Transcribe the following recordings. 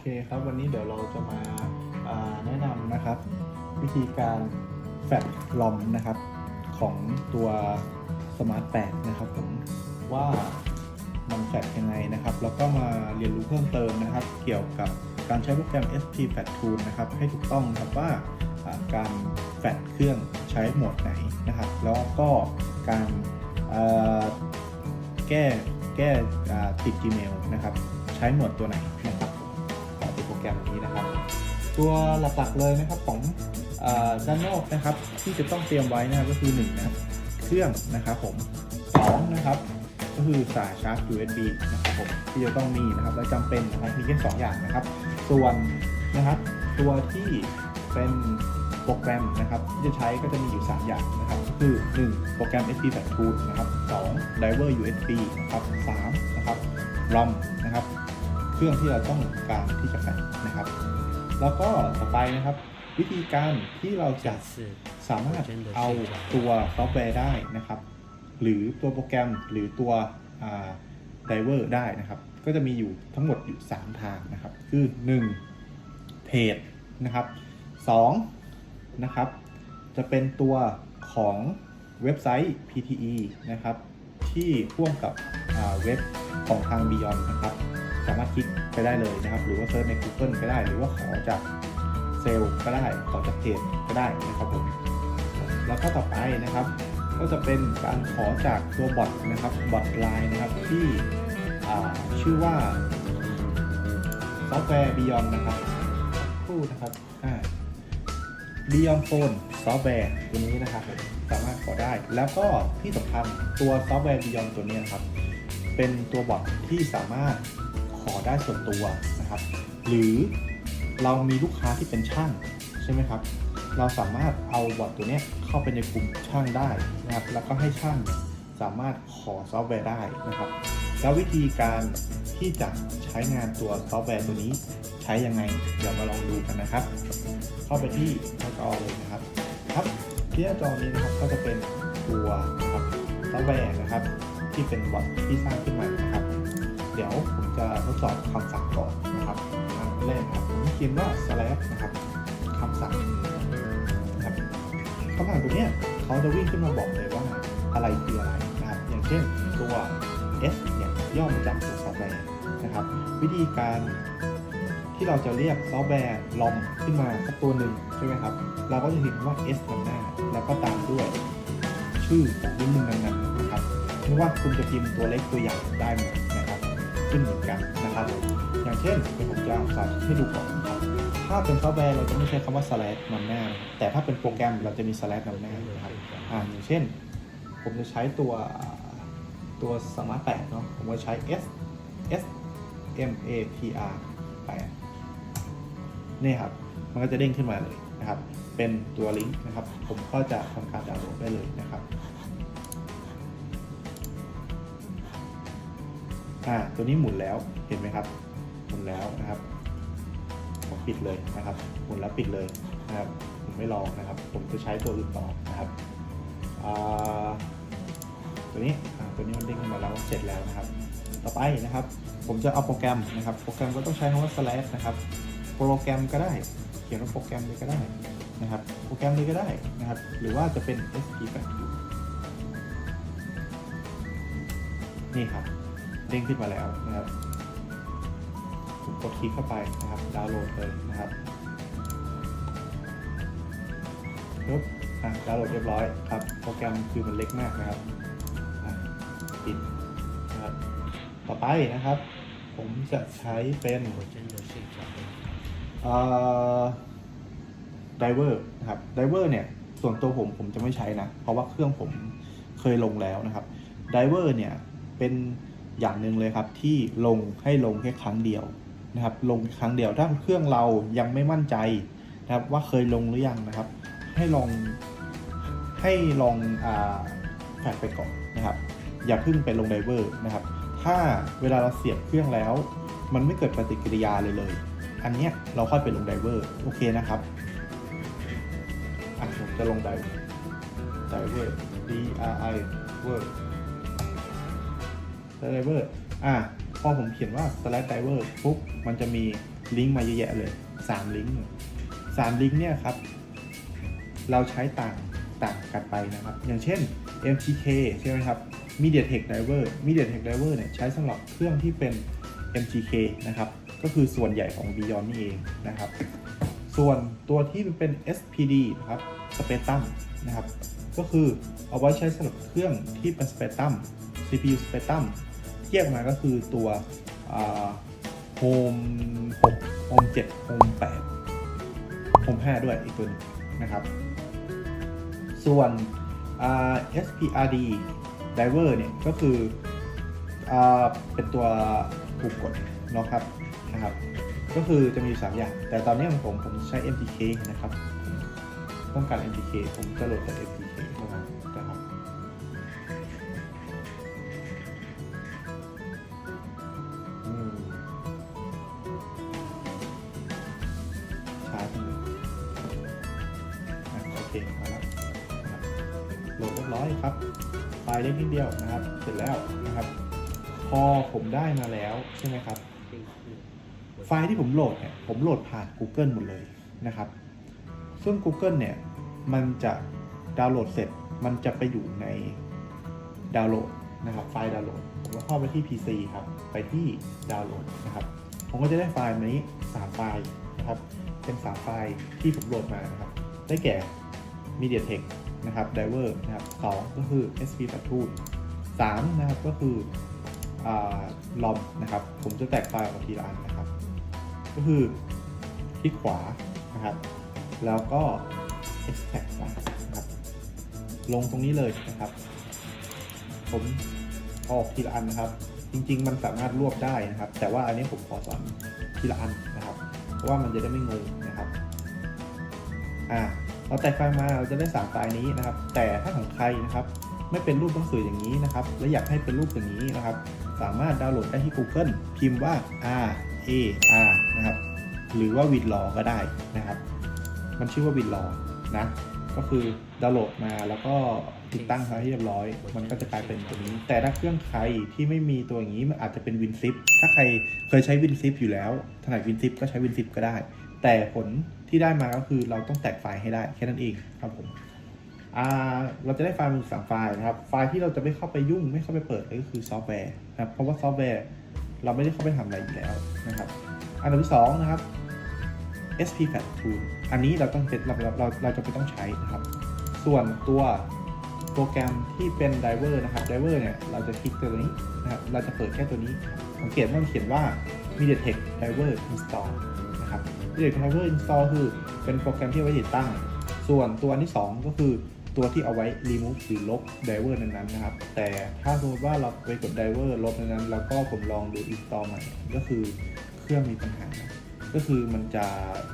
โอเคครับวันนี้เดี๋ยวเราจะมาาแนะนำนะครับ วิธีการแฟลชลอมนะครับของตัว Smart 8นะครับผมว่ามันแฟลชยังไงนะครับ แล้วก็มาเรียนรู้เพิ่มเติมนะครับ เกี่ยวกับการใช้โปรแกรม SP Flash Tool นะครับให้ถูกต้องครับว่าาการแฟลชเครื่องใช้โหมดไหนนะครับ แล้วก็การาแก้แก้ติด Gmail นะครับใช้โหมดตัวไหน ตัวหลักๆเลยนะครับของด้านนอกนะครับ ที่จะต้องเตรียมไว้นะครับก็คือ1นะครับเครื่องนะครับผม2นะครับก็คือสายชาร์จ USB นะครับผมที่จะต้องมีนะครับและจำเป็นนะครับมีแค่สองอย่างนะครับ ส่วนนะครับ ตัวที่เป็นโปรแกรมนะครับที่จะใช้ก็จะมีอยู่ 3 อย่างนะครับก็คือ 1 โปรแกรม SP Flash Tool นะครับ2 Driver USB นะครับ3นะครับ ROM นะครับ เครื่องที่เราต้องการที่จะแฟลชนะครับ แล้วก็ต่อไปนะครับ วิธีการที่เราจะ是สามารถเอาตัวซอฟต์แวร์ได้นะครับ หรือตัวโปรแกรมหรือตัวไดเวอร์ได้นะครับ ก็จะมีอยู่ทั้งหมดอยู่ 3 ทางนะครับ คือ 1. เพจนะครับ 2. นะครับ จะเป็นตัวของเว็บไซต์ PTE นะครับ ที่พ่วงกับอ่าเว็บของทาง Beyond นะครับ สามารถคลิกไปได้เลยนะครับ หรือว่าเซิร์ชใน Google ก็ได้ หรือว่าขอจากเซลล์ก็ได้ ขอจากเพจก็ได้นะครับผมแล้วก็ต่อไปนะครับ ก็จะเป็นการขอจากตัวบอทนะครับบอทไลน์นะครับที่ชื่อว่าซอฟต์แวร์ Beyond นะครับคู่นะครับอ่า Beyond Phone ซอฟต์แวร์ตัวนี้นะครับสามารถขอได้ แล้วก็ที่สำคัญตัวซอฟต์แวร์ Beyond ตัวนี้นะครับ เป็นตัวบอทที่สามารถ ขอได้ส่วนตัวนะครับ หรือเรามีลูกค้าที่เป็นช่างใช่ไหมครับ เราสามารถเอาบอทตัวนี้เข้าไปในกลุ่มช่างได้นะครับ แล้วก็ให้ช่างสามารถขอซอฟต์แวร์ได้นะครับ แล้ววิธีการที่จะใช้งานตัวซอฟต์แวร์ตัวนี้ใช้ยังไง เดี๋ยวมาลองดูกันนะครับ เข้าไปที่หน้าจอเลยนะครับครับที่หน้าจอนี้นะครับก็จะเป็นตัวนะครับซอฟต์แวร์นะครับ ที่เป็นบอทที่สร้างขึ้นมานะครับ เดี๋ยวผมจะทดสอบคำสั่งก่อนนะครับอันแรกครับผมเขียนว่า slash นะครับคำสั่งนะครับคำสั่งตัวเนี้ยเขาจะวิ่งขึ้นมาบอกเลยว่าอะไรคืออะไรนะครับ อย่างเช่นตัว S เนี่ยย่อมาจากตัวซอฟต์แวร์นะครับ วิธีการที่เราจะเรียกซอฟต์แวร์ลอมขึ้นมาสักตัวหนึ่งใช่ไหมครับ เราก็จะเห็นว่า S นำหน้า แล้วก็ตามด้วย ชื่อของรุ่นมึงนั้นนะครับไม่ว่าคุณจะพิมพ์ตัวเล็กตัวใหญ่ได้หมด ขึ้นเหมือนกันนะครับ อย่างเช่นเดี๋ยวผมจะสาธิตให้ดูก่อนนะครับถ้าเป็นซอฟต์แวร์เราจะไม่ใช้คำว่า slash นำหน้า แต่ถ้าเป็นโปรแกรมเราจะมี slash นำหน้านะครับอ่าอย่างเช่น ผมจะใช้ตัวตัวสมาร์ทแปดเนาะผมก็ใช้ S S M A T R 8นี่ครับ มันก็จะเด้งขึ้นมาเลยนะครับ เป็นตัวลิงก์นะครับ ผมก็จะทำการดาวน์โหลดได้เลยนะครับ อ่าตัวนี้หมุนแล้วเห็นไหมครับ หมุนแล้วนะครับผมปิดเลยนะครับ หมุนแล้วปิดเลยนะครับผมไม่ลองนะครับ ผมจะใช้ตัวอื่นต่อนะครับอ่าตัวนี้อ่าตัวนี้มันเด้งขึ้นมาแล้วเสร็จแล้วนะครับ ต่อไปนะครับ ผมจะเอาโปรแกรมนะครับ โปรแกรมก็ต้องใช้คำว่า slash นะครับ โปรแกรมก็ได้ เขียนว่าโปรแกรมเลยก็ได้นะครับ โปรแกรมเลยก็ได้นะครับ หรือว่าจะเป็น SP 8นี่ครับ เด้งขึ้นมาแล้วนะครับผมกดคลิกเข้าไปนะครับดาวน์โหลดเลยนะครับปุ๊บอะดาวน์โหลดเรียบร้อยครับโปรแกรมคือมันเล็กมากนะครับปิดนะครับต่อไปนะครับ ผมจะใช้เป็นไดเวอร์นะครับไดเวอร์เนี่ยส่วนตัวผมผมจะไม่ใช้นะ เพราะว่าเครื่องผมเคยลงแล้วนะครับไดเวอร์เนี่ยเป็น อย่างหนึ่งเลยครับที่ลงให้ลงแค่ครั้งเดียวนะครับลงครั้งเดียวถ้าเครื่องเรายังไม่มั่นใจนะครับว่าเคยลงหรือยังนะครับ ให้ลองให้ลองอ่าแฟกไปก่อนนะครับ อย่าเพิ่งไปลงไดเวอร์นะครับ ถ้าเวลาเราเสียบเครื่องแล้ว มันไม่เกิดปฏิกิริยาเลยเลย อันเนี้ยเราค่อยไปลงไดเวอร์โอเคนะครับอะผมจะลงไดไดเวอร์ D R I เวอร์ สไดเวอร์อะพอผมเขียนว่า slash diver ปุ๊บมันจะมีลิงก์มาเยอะแยะเลยสามลิงก์สามลิงก์เนี่ยครับ เราใช้ต่างต่างกันไปนะครับ อย่างเช่น MTK ใช่ไหมครับ MediaTek Driver MediaTek Driver เนี่ยใช้สำหรับเครื่องที่เป็น MTK นะครับ ก็คือส่วนใหญ่ของ Beyond นี่เองนะครับ ส่วนตัวที่เป็น SPD นะครับ Spectrum นะครับ ก็คือเอาไว้ใช้สำหรับเครื่องที่เป็น Spectrum CPU Spectrum ทียบมาก็คือตัวโอ่า Home 6 Home 7 Home 8 Home 5ด้วยอีกตัวนึงนะครับ ส่วน SPRD Driver เนี่ยก็คืออเป็นตัวปุ่มกดนะครับนะครับ ก็คือจะมีอยู่สามอย่าง แต่ตอนนี้ของผมผมใช้ MTK นะครับ ต้องการ MTK ผมจะโหลดจาก MTK เข้ามา ล็กนิดเดียวนะครับ เสร็จแล้วนะครับ พอผมได้มาแล้วใช่ไหมครับ ไฟล์ที่ผมโหลดเนี่ยผมโหลดผ่าน Google หมดเลยนะครับ ซึ่ง Google เนี่ยมันจะดาวน์โหลดเสร็จมันจะไปอยู่ในดาวน์โหลดนะครับ ไฟล์ดาวน์โหลดผมก็เข้าไปที่ PC ครับ ไปที่ดาวน์โหลดนะครับ ผมก็จะได้ไฟล์นี้3ไฟล์นะครับ เป็น3ไฟล์ที่ผมโหลดมานะครับ ได้แก่ MediaTek นะครับ Driver นะครับ2ก็คือ SP 8 t 3นะครับก็คือลอมนะครับ ผมจะแตกไฟล์ออกมาทีละอันนะครับ ก็คือคลิกขวานะครับ แล้วก็ extract นะครับ ลงตรงนี้เลยนะครับ ผมออกทีละอันนะครับ จริง ๆ มันสามารถรวบได้นะครับ แต่ว่าอันนี้ผมขอสอนทีละอันนะครับ เพราะว่ามันจะได้ไม่งงนะครับ อ่า เราแตกไฟล์มาเราจะได้สามไฟล์นี้นะครับ แต่ถ้าของใครนะครับ ไม่เป็นรูปหนังสืออย่างนี้นะครับ และอยากให้เป็นรูปอย่างนี้นะครับ สามารถดาวน์โหลดได้ที่ Google พิมพ์ว่า R A R นะครับ หรือว่า WinRAW ก็ได้นะครับ มันชื่อว่า WinRAW นะ ก็คือดาวน์โหลดมาแล้วก็ติดตั้งให้เรียบร้อย มันก็จะกลายเป็นตัวนี้ แต่ถ้าเครื่องใครที่ไม่มีตัวอย่างนี้มันอาจจะเป็น WinZip ถ้าใครเคยใช้ WinZip อยู่แล้วถนัด WinZip ก็ใช้ WinZip ก็ได้ แต่ผลที่ได้มาก็คือเราต้องแตกไฟล์ให้ได้แค่นั้นเองครับผมเราจะได้ไฟล์มือสามไฟล์นะครับ ไฟล์ที่เราจะไม่เข้าไปยุ่งไม่เข้าไปเปิดก็คือซอฟต์แวร์นะครับเพราะว่าซอฟต์แวร์เราไม่ได้เข้าไปทำอะไรอยู่แล้วนะครับ อันดับที่สองนะครับ SP Fat Tool อันนี้เราต้องเป็นเราเราเราเราจะไม่ต้องใช้นะครับ ส่วนตัวโปรแกรมที่เป็น Driver นะครับ Driver เนี่ยเราจะคลิกตัวนี้นะครับเราจะเปิดแค่ตัวนี้สังเกตว่ามันเขียนว่า MediaTek Driver Install นะครับ MediaTek Driver Install คือเป็นโปรแกรมที่เอาไว้ติดตั้ง ส่วนตัวอันที่ 2 ก็คือตัวที่เอาไว้ remove หรือลบ driver นั้นๆนะครับ แต่ถ้าสมมติว่าเราไปกด driver ลบนั้นๆแล้วก็ผมลองดู install ใหม่ ก็คือเครื่องมีปัญหา ก็คือมันจะ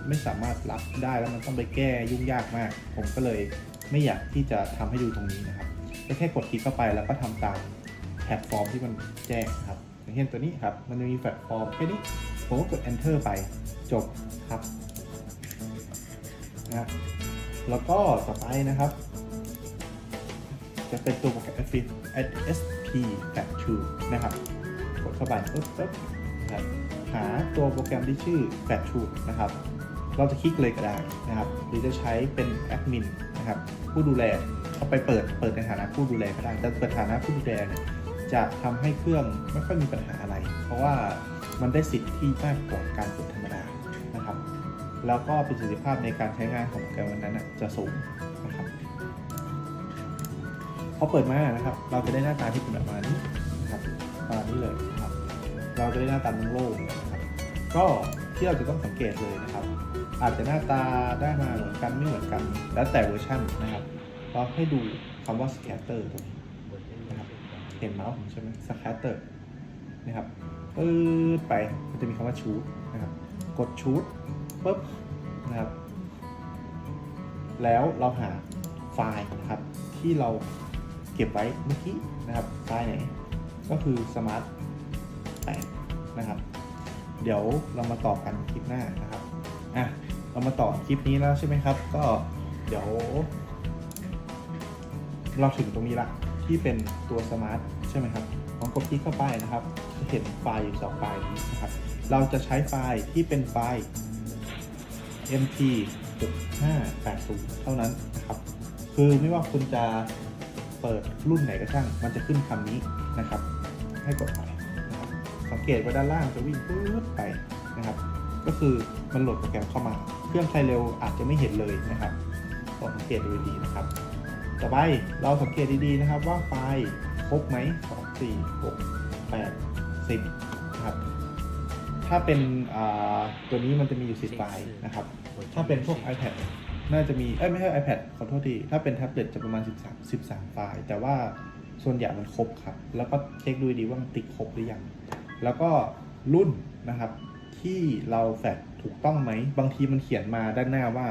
ไม่สามารถรับได้แล้วมันต้องไปแก้ยุ่งยากมาก ผมก็เลยไม่อยากที่จะทำให้ดูตรงนี้นะครับก็แค่กดคลิกเข้าไปแล้วก็ทำตามแพลตฟอร์มที่มันแจ้งครับอย่างเช่นตัวนี้ครับ มันจะมีแพลตฟอร์มแค่นี้ ผมก็กด enter ไป จบครับนะแล้วก็ต่อไปนะครับ จะเป็นตัวโปรแกรม SP Fat Tool นะครับ กดเข้าไปปึ๊บปึ๊บนะครับหาตัวโปรแกรมที่ชื่อ Fat Tool นะครับ เราจะคลิกเลยก็ได้นะครับ หรือจะใช้เป็นแอดมินนะครับ ผู้ดูแลเข้าไปเปิดเปิดในฐานะผู้ดูแลก็ได้ แต่เปิดฐานะผู้ดูแลเนี่ยจะทำให้เครื่องไม่ค่อยมีปัญหาอะไร เพราะว่ามันได้สิทธิ์ที่มากกว่าการเปิดธรรมดา แล้วก็ประสิทธิภาพในการใช้งานของโปรแกรมนั้นจะสูงนะครับพอเปิดมานะครับ เราจะได้หน้าตาที่เป็นแบบมานี้นะครับประมาณนี้เลยนะครับ เราจะได้หน้าตาโล่งๆเลยนะครับ ก็ที่เราจะต้องสังเกตเลยนะครับ อาจจะหน้าตาได้มาเหมือนกันไม่เหมือนกัน แล้วแต่เวอร์ชันนะครับ เราให้ดูคำว่า scatter ตัวนี้นะครับเห็นเมาส์ผมใช่ไหม scatter นะครับปื๊ดไปมันจะมีคำว่า shoot นะครับ กด shoot ปุ๊บนะครับ แล้วเราหาไฟล์นะครับที่เราเก็บไว้เมื่อกี้นะครับไฟล์ไหนก็คือ smart 8นะครับ เดี๋ยวเรามาต่อกันคลิปหน้านะครับอะเรามาต่อคลิปนี้แล้วใช่ไหมครับ ก็เดี๋ยว เราถึงตรงนี้ละที่เป็นตัวสมาร์ทใช่ไหมครับลองกดคลิกเข้าไปนะครับจะเห็นไฟล์อยู่สองไฟล์นี้นะครับ เราจะใช้ไฟล์ที่เป็นไฟล์ mt 6580 เท่านั้นนะครับ คือไม่ว่าคุณจะเปิดรุ่นไหนก็ช่าง มันจะขึ้นคำนี้นะครับ ให้กดไปนะครับสังเกตว่าด้านล่างจะวิ่งปื๊ดไปนะครับ ก็คือมันโหลดโปรแกรมเข้ามา เครื่องใช้เร็วอาจจะไม่เห็นเลยนะครับลองสังเกตดูดีๆนะครับ ต่อไปเราสังเกตดีๆนะครับว่าไฟล์ครบไหมสองสี่หกแปดสิบนะครับ ถ้าเป็นอ่าตัวนี้มันจะมีอยู่สิบไฟล์นะครับ ถ้าเป็นพวก iPad น่าจะมีเอ้ยไม่ใช่ iPad ขอโทษทีถ้าเป็นแท็บเล็ตจะประมาณ 13 13 ไฟล์ แต่ว่าส่วนใหญ่มันครบครับ แล้วก็เช็คดูดีว่ามันติดครบหรือยัง แล้วก็รุ่นนะครับ ที่เราแฟดถูกต้องไหม บางทีมันเขียนมาด้านหน้าว่า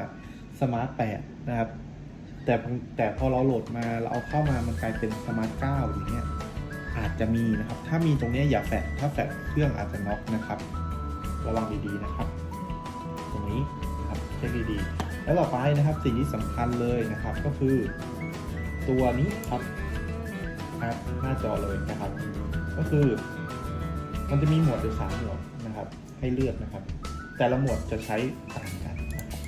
Smart 8นะครับ แต่บางแต่พอเราโหลดมาเราเอาเข้ามามันกลายเป็น Smart 9อย่างเงี้ยอาจจะมีนะครับ ถ้ามีตรงเนี้ยอย่าแฟดถ้าแฟดเครื่องอาจจะน็อกนะครับ ระวังดีๆนะครับ ตรงนี้นะครับเช็คดีๆ แล้วต่อไปนะครับสิ่งที่สำคัญเลยนะครับก็คือตัวนี้ครับครับหน้าจอเลยนะครับ ก็คือ มันจะมีหมวดอยู่สามหมวดนะครับ ให้เลือกนะครับ แต่ละหมวดจะใช้ต่างกันนะครับ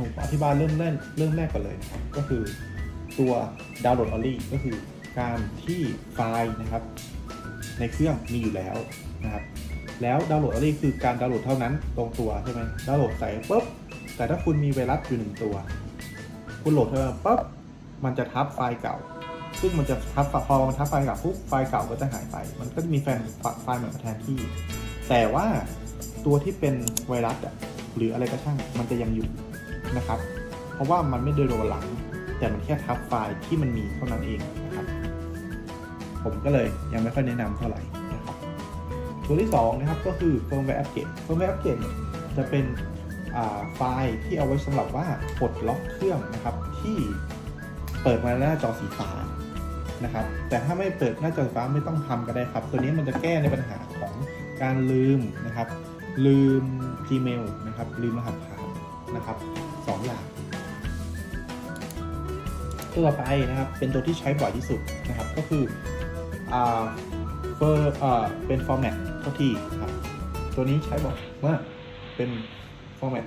ผมอธิบายเริ่มแรกเริ่มแรกก่อนเลยนะครับ ก็คือตัวดาวน์โหลดออลลี่ก็คือการที่ไฟล์นะครับ ในเครื่องมีอยู่แล้วนะครับ แล้วดาวน์โหลดออลลี่คือการดาวน์โหลดเท่านั้นตรงตัวใช่ไหมดาวน์โหลดใส่ปุ๊บ แต่ถ้าคุณมีไวรัสอยู่หนึ่งตัว คุณโหลดเท่านั้นปุ๊บ มันจะทับไฟล์เก่า ซึ่งมันจะทับพอมันทับไฟล์เก่าปุ๊บไฟล์เก่าก็จะหายไป มันก็จะมีแฟนไฟล์ใหม่มาแทนที่ แต่ว่าตัวที่เป็นไวรัสอะหรืออะไรก็ช่างมันจะยังอยู่นะครับ เพราะว่ามันไม่ได้โดนหลัง แต่มันแค่ทับไฟล์ที่มันมีเท่านั้นเองนะครับ ผมก็เลยยังไม่ค่อยแนะนำเท่าไหร่ ตัวที่2นะครับก็คือ firmware upgrade firmware upgrade เนี่ยจะเป็นไฟล์ที่เอาไว้สำหรับว่าปลดล็อกเครื่องนะครับที่เปิดมาหน้าจอสีฟ้านะครับ แต่ถ้าไม่เปิดหน้าจอสีฟ้าไม่ต้องทำก็ได้ครับ ตัวนี้มันจะแก้ในปัญหาของการลืมนะครับ ลืม Gmail นะครับ ลืมรหัสผ่านนะครับสองอย่างตัวต่อไปนะครับเป็นตัวที่ใช้บ่อยที่สุดนะครับก็คืออ่าเฟอร์อ่าเป็นฟอร์แมต เท่าที่ครับตัวนี้ใช้บอกว่าเป็นฟอร์แมต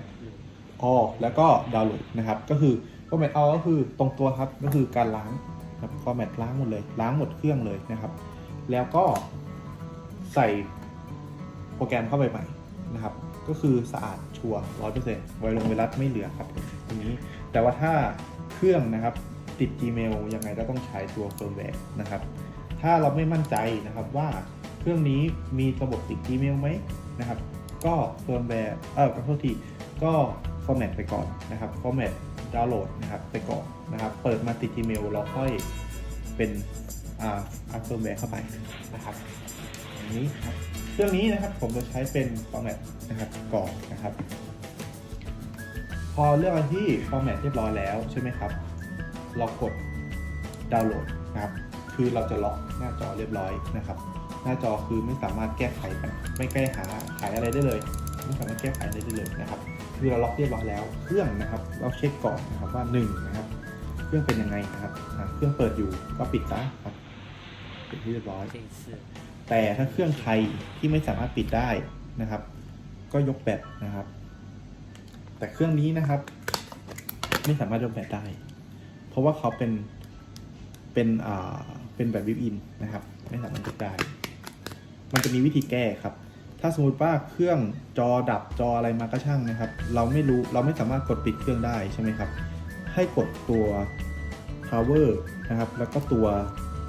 ออแล้วก็ดาวน์โหลดนะครับ ก็คือฟอร์แมตออก็คือตรงตัวครับ ก็คือการล้างครับฟอร์แมตล้างหมดเลย ล้างหมดเครื่องเลยนะครับ แล้วก็ใส่โปรแกรมเข้าไปใหม่นะครับ ก็คือสะอาดชัวร้อยเปอร์เซ็นต์ไวลงไวรัสไม่เหลือครับตรงนี้ แต่ว่าถ้าเครื่องนะครับติด Gmail ยังไงก็ต้องใช้ตัวเฟิร์มแวร์นะครับ ถ้าเราไม่มั่นใจนะครับว่า เครื่องนี้มีระบบติด Gmail ไหมนะครับ ก็เฟิร์มแวร์เออขอโทษทีก็ฟอร์แมตไปก่อนนะครับฟอร์แมตดาวน์โหลดนะครับไปก่อนนะครับ เปิดมาติด Gmail เราค่อยเป็นอ่าอัพเฟิร์มแวร์เข้าไปนะครับอย่างนี้ครับเครื่องนี้นะครับผมจะใช้เป็นฟอร์แมตนะครับก่อนนะครับพอเลือกอันที่ฟอร์แมตเรียบร้อยแล้วใช่ไหมครับ เรากดดาวน์โหลดนะครับ คือเราจะล็อกหน้าจอเรียบร้อยนะครับ หน้าจอคือไม่สามารถแก้ไขไม่แก้หาขายอะไรได้เลย ไม่สามารถแก้ไขได้เลยนะครับคือเราล็อกเรียบร้อยแล้วเครื่องนะครับเราเช็คก่อนนะครับว่า1นะครับเครื่องเป็นยังไงนะครับเครื่องเปิดอยู่ก็ปิดซะครับปิดที่เรียบร้อยแต่ถ้าเครื่องไทยที่ไม่สามารถปิดได้นะครับ ก็ยกแบตนะครับ แต่เครื่องนี้นะครับ ไม่สามารถยกแบตได้ เพราะว่าเขาเป็นเป็นอ่าเป็นแบบวิบอินนะครับ ไม่สามารถยกได้ มันจะมีวิธีแก้ครับ ถ้าสมมติว่าเครื่องจอดับจออะไรมาก็ช่างนะครับ เราไม่รู้เราไม่สามารถกดปิดเครื่องได้ใช่ไหมครับ ให้กดตัว power นะครับ แล้วก็ตัว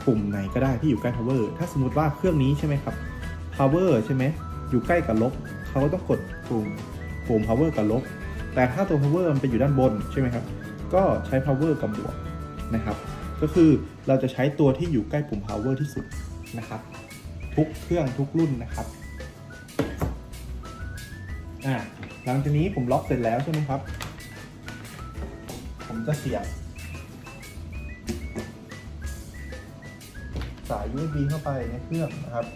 ปุ่มไหนก็ได้ที่อยู่ใกล้ power ถ้าสมมติว่าเครื่องนี้ใช่ไหมครับ power ใช่ไหมอยู่ใกล้กับลบ เขาก็ต้องกดปุ่มปุ่ม power กับลบ แต่ถ้าตัว power มันเป็นอยู่ด้านบนใช่ไหมครับ ก็ใช้ power กับบวกนะครับ ก็คือเราจะใช้ตัวที่อยู่ใกล้ปุ่ม power ที่สุดนะครับ ทุกเครื่องทุกรุ่นนะครับอ่าหลังจากนี้ผมล็อกเสร็จแล้วใช่ไหมครับ ผมจะเสียบสาย USB เข้าไปในเครื่องนะครับ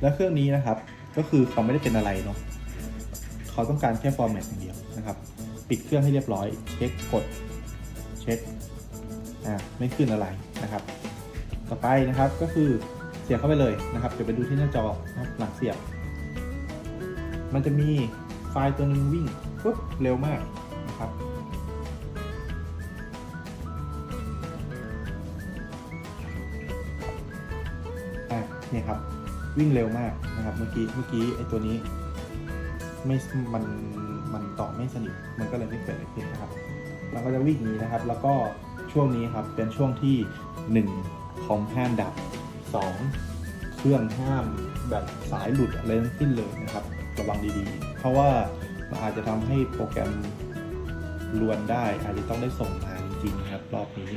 และเครื่องนี้นะครับ ก็คือเขาไม่ได้เป็นอะไรเนาะเขาต้องการแค่ฟอร์แมตอย่างเดียวนะครับ ปิดเครื่องให้เรียบร้อย เช็คกด เช็คอ่าไม่ขึ้นอะไรนะครับ ต่อไปนะครับก็คือเสียบเข้าไปเลยนะครับเดี๋ยวไปดูที่หน้าจอนะหลังเสียบ มันจะมีไฟล์ตัวหนึ่งวิ่งปุ๊บเร็วมากนะครับอะนี่ครับวิ่งเร็วมากนะครับเมื่อกี้เมื่อกี้ไอ้ตัวนี้ไม่มันมันต่อไม่สนิทมันก็เลยไม่เกิดอะไรขึ้นนะครับเราก็จะวิ่งอย่างนี้นะครับ แล้วก็ช่วงนี้ครับเป็นช่วงที่ 1 ของห้ามดับ 2 เครื่องห้ามแบบสายหลุดอะไรทั้งสิ้นเลยนะครับระวังดีๆ เพราะว่ามันอาจจะทำให้โปรแกรมลวนได้ อาจจะต้องได้ส่งมาจริงๆครับรอบนี้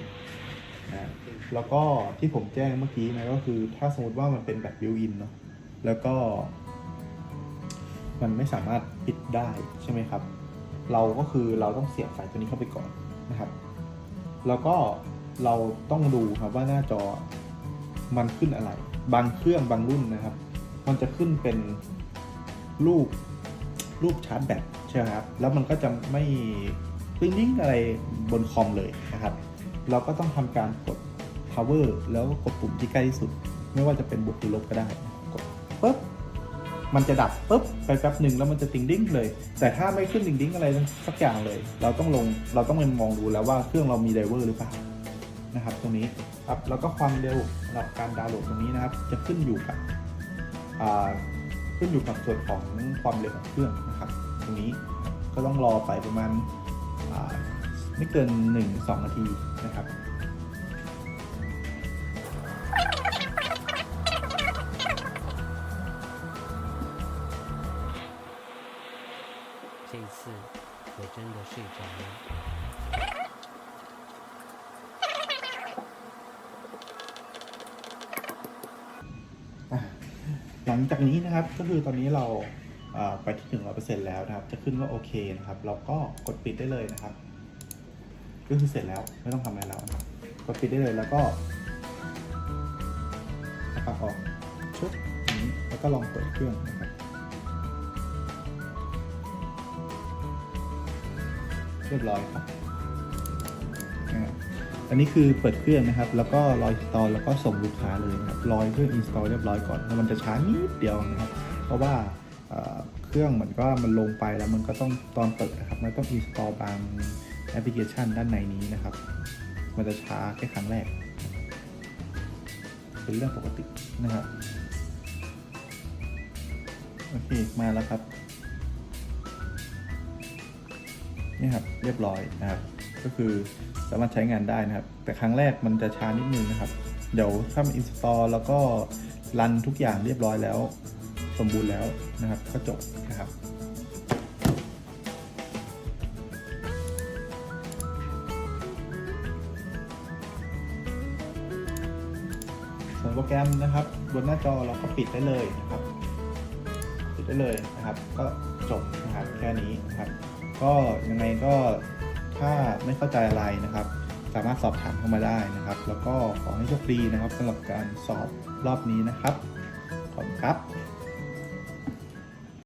นะแล้วก็ที่ผมแจ้งเมื่อกี้นะก็คือถ้าสมมติว่ามันเป็นแบบบิวอินเนาะแล้วก็ มันไม่สามารถปิดได้ใช่ไหมครับ เราก็คือเราต้องเสียบสายตัวนี้เข้าไปก่อนนะครับ แล้วก็ เราต้องดูครับว่าหน้าจอมันขึ้นอะไร บางเครื่องบางรุ่นนะครับ มันจะขึ้นเป็นรูปรูปชาร์จแบตใช่ครับ แล้วมันก็จะไม่ปิ้งนิ่งอะไรบนคอมเลยนะครับ เราก็ต้องทำการกด power แล้วก็กดปุ่มที่ใกล้ที่สุด ไม่ว่าจะเป็นบวกหรือลบก็ได้ กดปุ๊บมันจะดับปุ๊บไปแป๊บหนึ่งแล้วมันจะติงดิ้งเลย แต่ถ้าไม่ขึ้นติงดิ้งอะไรสักอย่างเลย เราต้องลงเราต้องไปมองดูแล้วว่าเครื่องเรามีไดเวอร์หรือเปล่า นะครับ ตรงนี้ครับแล้วก็ความเร็วสำหรับการดาวน์โหลดตรงนี้นะครับ จะขึ้นอยู่กับอ่าขึ้นอยู่กับส่วนของความเร็วของเครื่องนะครับ ตรงนี้ก็ต้องรอไปประมาณอ่าไม่เกิน 1-2 นาทีนะครับ 这一次我真的睡着了。 จากนี้นะครับก็คือตอนนี้เราไปที่ 100%แล้วนะครับ จะขึ้นว่าโอเคนะครับ เราก็กดปิดได้เลยนะครับ ก็คือเสร็จแล้วไม่ต้องทำอะไรแล้วนะกดปิดได้เลยแล้วก็ปลักออกชุบนี้แล้วก็ลองเปิดเครื่องนะครับเรียบร้อยครับ อันนี้คือเปิดเครื่องนะครับ แล้วก็รออินสตอลแล้วก็ส่งลูกค้าเลยนะครับรอเครื่องอินสตอลเรียบร้อยก่อนแล้วมันจะช้านิดเดียวนะครับ เพราะว่าเอ่อเครื่องเหมือนก็มันลงไปแล้วมันก็ต้องตอนเปิดนะครับ มันต้องอินสตอลบางแอปพลิเคชันด้านในนี้นะครับ มันจะช้าแค่ครั้งแรก เป็นเรื่องปกตินะครับโอเคมาแล้วครับนี่ครับเรียบร้อยนะครับ ก็คือสามารถใช้งานได้นะครับ แต่ครั้งแรกมันจะช้านิดนึงนะครับ เดี๋ยวถ้ามันอินสตอลแล้วก็รันทุกอย่างเรียบร้อยแล้ว สมบูรณ์แล้วนะครับ ก็จบนะครับส่วนโปรแกรมนะครับบนหน้าจอเราก็ปิดได้เลยนะครับ ปิดได้เลยนะครับ ก็จบนะครับแค่นี้นะครับ ก็ยังไงก็ ถ้าไม่เข้าใจอะไรนะครับ สามารถสอบถามเข้ามาได้นะครับ แล้วก็ขอให้โชคดีนะครับสำหรับการสอบรอบนี้นะครับขอบคุณครับ